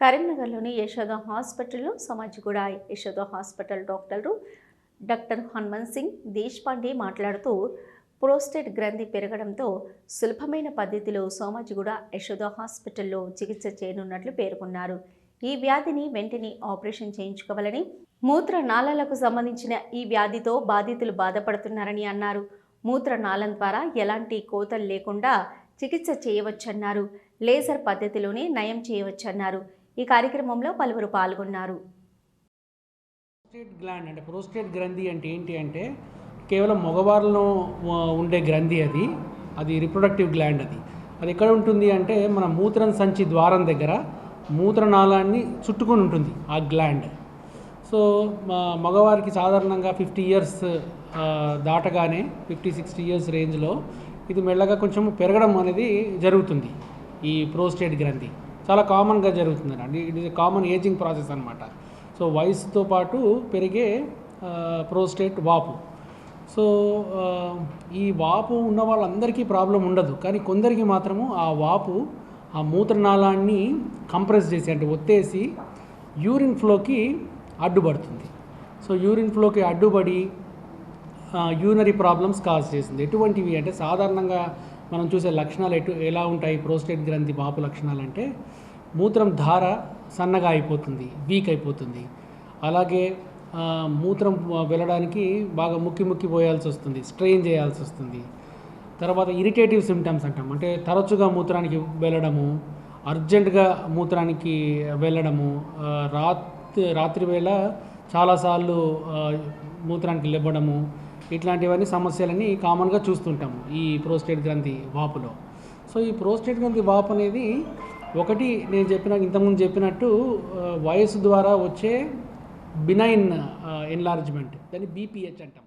కరీంనగర్లోని యశోద హాస్పిటల్లో సమాజిగూడ యశోద హాస్పిటల్ డాక్టర్లు డాక్టర్ హనుమంత్ సింగ్ దేశ్పాండే మాట్లాడుతూ ప్రోస్టేట్ గ్రంథి పెరగడంతో సులభమైన పద్ధతిలో సోమాజిగూడ యశోద హాస్పిటల్లో చికిత్స చేయనున్నట్లు పేర్కొన్నారు. ఈ వ్యాధిని వెంటనే ఆపరేషన్ చేయించుకోవాలని మూత్ర నాళాలకు సంబంధించిన ఈ వ్యాధితో బాధితులు బాధపడుతున్నారని అన్నారు. మూత్ర నాళం ద్వారా ఎలాంటి కోతలు లేకుండా చికిత్స చేయవచ్చన్నారు. లేజర్ పద్ధతిలోనే నయం చేయవచ్చన్నారు. ఈ కార్యక్రమంలో పలువురు పాల్గొన్నారు. ప్రోస్టేట్ గ్లాండ్ అంటే ప్రోస్టేట్ గ్రంథి అంటే ఏంటి అంటే కేవలం మగవారిలో ఉండే గ్రంథి అది. అది రిప్రొడక్టివ్ గ్లాండ్ అది. అది ఎక్కడ ఉంటుంది అంటే మన మూత్రం సంచి ద్వారం దగ్గర మూత్రనాళాన్ని చుట్టుకొని ఉంటుంది ఆ గ్లాండ్. సో మా మగవారికి సాధారణంగా ఫిఫ్టీ ఇయర్స్ దాటగానే ఫిఫ్టీ సిక్స్టీ ఇయర్స్ రేంజ్లో ఇది మెల్లగా కొంచెం పెరగడం అనేది జరుగుతుంది ఈ ప్రోస్టేట్ గ్రంథి. చాలా కామన్గా జరుగుతుందండి. It is common ageing process అనమాట సో వయసుతో పాటు పెరిగే ప్రోస్టేట్ వాపు. సో ఈ వాపు ఉన్న వాళ్ళందరికీ ప్రాబ్లం ఉండదు. కానీ కొందరికి మాత్రము ఆ వాపు ఆ మూత్రనాళాన్ని కంప్రెస్ చేసి అంటే ఒత్తేసి యూరిన్ ఫ్లోకి అడ్డుపడుతుంది. సో యూరిన్ ఫ్లోకి అడ్డుపడి యూనరీ ప్రాబ్లమ్స్ కాజ్ చేస్తుంది. ఎటువంటివి అంటే సాధారణంగా మనం చూసే లక్షణాలు ఎటు ఎలా ఉంటాయి? ప్రోస్టేట్ గ్రంథి వాపు లక్షణాలు అంటే మూత్రం ధార సన్నగా అయిపోతుంది వీక్ అయిపోతుంది. అలాగే మూత్రం వెళ్ళడానికి బాగా ముక్కి ముక్కి పోయాల్సి వస్తుంది స్ట్రెయిన్ చేయాల్సి వస్తుంది. తర్వాత ఇరిటేటివ్ సిమ్టమ్స్ అంటాం. అంటే తరచుగా మూత్రానికి వెళ్ళడము అర్జెంటుగా మూత్రానికి వెళ్ళడము రాత్రి రాత్రి వేళ చాలాసార్లు మూత్రానికి లేవడము ఇట్లాంటివన్నీ సమస్యలని కామన్గా చూస్తుంటాం ఈ ప్రోస్టేట్ గ్రంథి వాపులో. సో ఈ ప్రోస్టేట్ గ్రంథి వాపు అనేది ఒకటి నేను చెప్పిన ఇంతకుముందు చెప్పినట్టు వయసు ద్వారా వచ్చే బినైన్ ఎన్లార్జ్మెంట్ దాన్ని బీపీహెచ్ అంటాం.